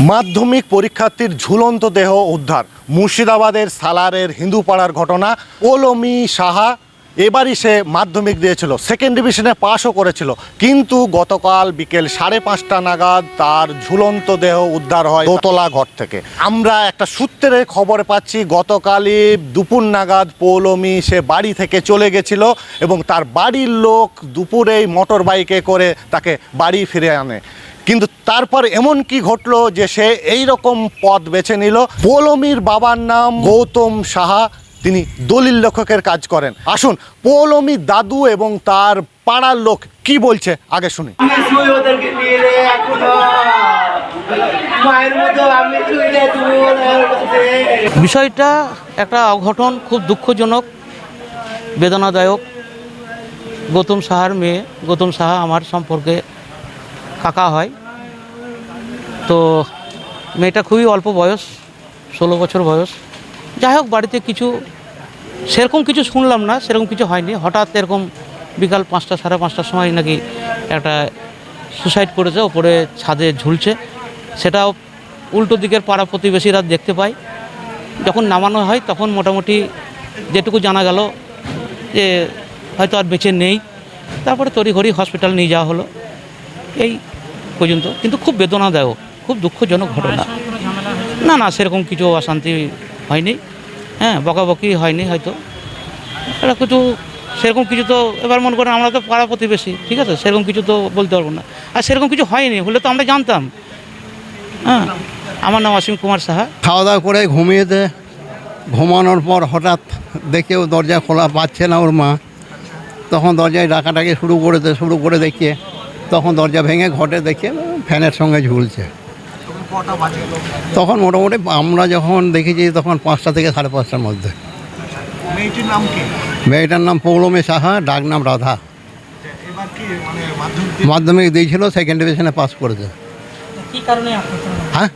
মাধ্যমিক পরীক্ষার্থীর ঝুলন্ত দেহ উদ্ধার। মুর্শিদাবাদের সালারের হিন্দুপাড়ার ঘটনা। ওলমি সাহা এবারই সে মাধ্যমিক দিয়েছিল। সেকেন্ড ডিভিশনে পাশও করেছিল। কিন্তু গতকাল বিকেল সাড়ে পাঁচটা নাগাদ তার ঝুলন্ত দেহ উদ্ধার হয় দোতলা ঘর থেকে। আমরা একটা সূত্রের খবর পাচ্ছি, গতকালই দুপুর নাগাদ পৌলমি সে বাড়ি থেকে চলে গেছিল এবং তার বাড়ির লোক দুপুরেই মোটর বাইকে করে তাকে বাড়ি ফিরে আনে। কিন্তু তারপর এমন কি ঘটলো যে সে এই রকম পথ বেছে নিল? পৌলমীর বাবার নাম গৌতম সাহা তিনি দলিল লেখকের কাজ করেন। আসুন পৌলমীর দাদু এবং তার পাড়ার লোক কি বলছে? আগে শুনি। বিষয়টা একটা অঘটন খুব দুঃখজনক বেদনাদায়ক। গৌতম সাহার মেয়ে গৌতম সাহা আমার সম্পর্কে কাকা হয়। তো মেয়েটা খুবই অল্প বয়স, ষোলো বছর বয়স। যাই হোক, বাড়িতে কিছু, সেরকম কিছু শুনলাম না, সেরকম কিছু হয়নি। হঠাৎ এরকম বিকাল পাঁচটা, সাড়ে পাঁচটার সময় নাকি একটা সুসাইড করেছে, ওপরে ছাদে ঝুলছে। সেটাও উল্টো দিকের পাড়া প্রতিবেশীরা দেখতে পায়। যখন নামানো হয়, তখন মোটামুটি যেটুকু জানা গেল যে হয়তো আর বেঁচে নেই। তারপরে তড়িঘড়ি হসপিটাল নিয়ে যাওয়া হলো। এই পর্যন্ত। কিন্তু খুব বেদনাদায়ক, খুব দুঃখজনক ঘটনা। না না, সেরকম কিছু অশান্তি হয়নি। হ্যাঁ বকাবকি হয়নি হয়তো। এটা কিছু, সেরকম কিছু তো এবার মনে করেন আমরা তো পাড়া প্রতিবেশী, ঠিক আছে? সেরকম কিছু তো বলতে পারব না। আর সেরকম কিছু হয়নি, হলে তো আমরা জানতাম। হ্যাঁ আমার নাম অসীম কুমার সাহা। খাওয়া দাওয়া করে ঘুমিয়েতে ঘুমানোর পর হঠাৎ দেখে ও দরজা খোলা পাচ্ছে না ওর মা। তখন দরজায় ডাকাটাকে শুরু করেছে শুরু করে দেখিয়ে। তখন দরজা ভেঙে ঘটে দেখে ফ্যানের সঙ্গে ঝুলছে। তখন মোটামুটি আমরা যখন দেখেছি তখন পাঁচটা থেকে সাড়ে পাঁচটার মধ্যে। নাম কি? মেয়েটার নাম পৌলমী সাহা ডাক নাম রাধা। মানে মাধ্যমিক মাধ্যমিক দিয়েছিল সেকেন্ড ডিভিশনে পাস করেছে। কি কারণে আক্রান্ত হ্যাঁ?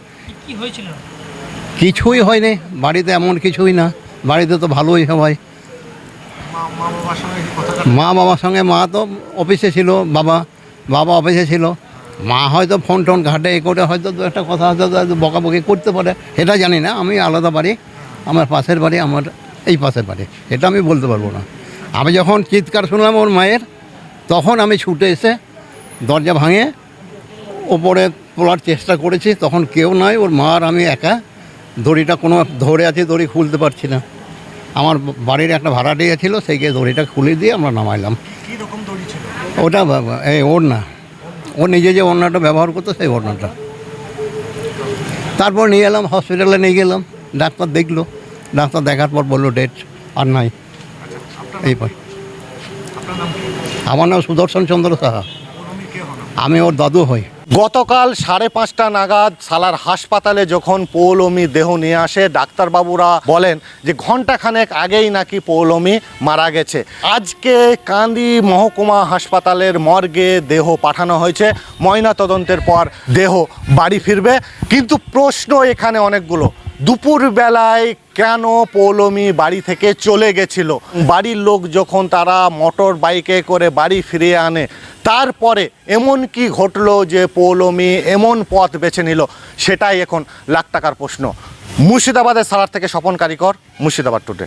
কিছুই হয়নি বাড়িতে এমন কিছুই না বাড়িতে তো ভালোই সবাই। মা বাবার সঙ্গে কথা মা বাবার সঙ্গে মা তো অফিসে ছিল বাবা বাবা অফিসে ছিল। মা হয়তো ফোন টোন ঘাটে এ করে হয়তো দু একটা কথা হয়তো বকাবকি করতে পারে এটা জানি না। আমি আলাদা বাড়ি, আমার পাশের বাড়ি, আমার এই পাশের বাড়ি, এটা আমি বলতে পারব না। আমি যখন চিৎকার শুনলাম ওর মায়ের, তখন আমি ছুটে এসে দরজা ভাঙে ওপরে তোলার চেষ্টা করেছি, তখন কেউ নয় ওর মা আর আমি একা। দড়িটা কোনো ধরে আছি, দড়ি খুলতে পারছি না। আমার বাড়ির একটা ভাড়াটিয়া সেই গিয়ে দড়িটা খুলে দিয়ে আমরা নামাইলাম। ওটা এই ওড়না। ও নিজে যে ওড়নাটা ব্যবহার করতো, সেই ওড়নাটা। তারপর নিয়ে এলাম হসপিটালে নিয়ে গেলাম। ডাক্তার দেখল। ডাক্তার দেখার পর বলল ডেট আর নাই। এই পর। আমার নাম সুদর্শন চন্দ্র সাহা। আমি ওর দাদু হই। গতকাল সাড়ে পাঁচটা নাগাদ সালার হাসপাতালে যখন পৌলমি দেহ নিয়ে আসে, ডাক্তারবাবুরা বলেন যে ঘন্টাখানেক আগেই নাকি পৌলমি মারা গেছে। আজকে কান্দি মহকুমা হাসপাতালের মর্গে দেহ পাঠানো হয়েছে। ময়না তদন্তের পর দেহ বাড়ি ফিরবে। কিন্তু প্রশ্ন এখানে অনেকগুলো। দুপুর বেলায় কেন পৌলমী বাড়ি থেকে চলে গেছিল? বাড়ির লোক যখন তারা মোটর বাইকে করে বাড়ি ফিরিয়ে আনে, তারপরে এমন কি ঘটলো যে পৌলমি এমন পথ বেছে নিল? সেটাই এখন লাখ টাকার প্রশ্ন। মুর্শিদাবাদের সালার থেকে স্বপন কারিকর, মুর্শিদাবাদ টুডে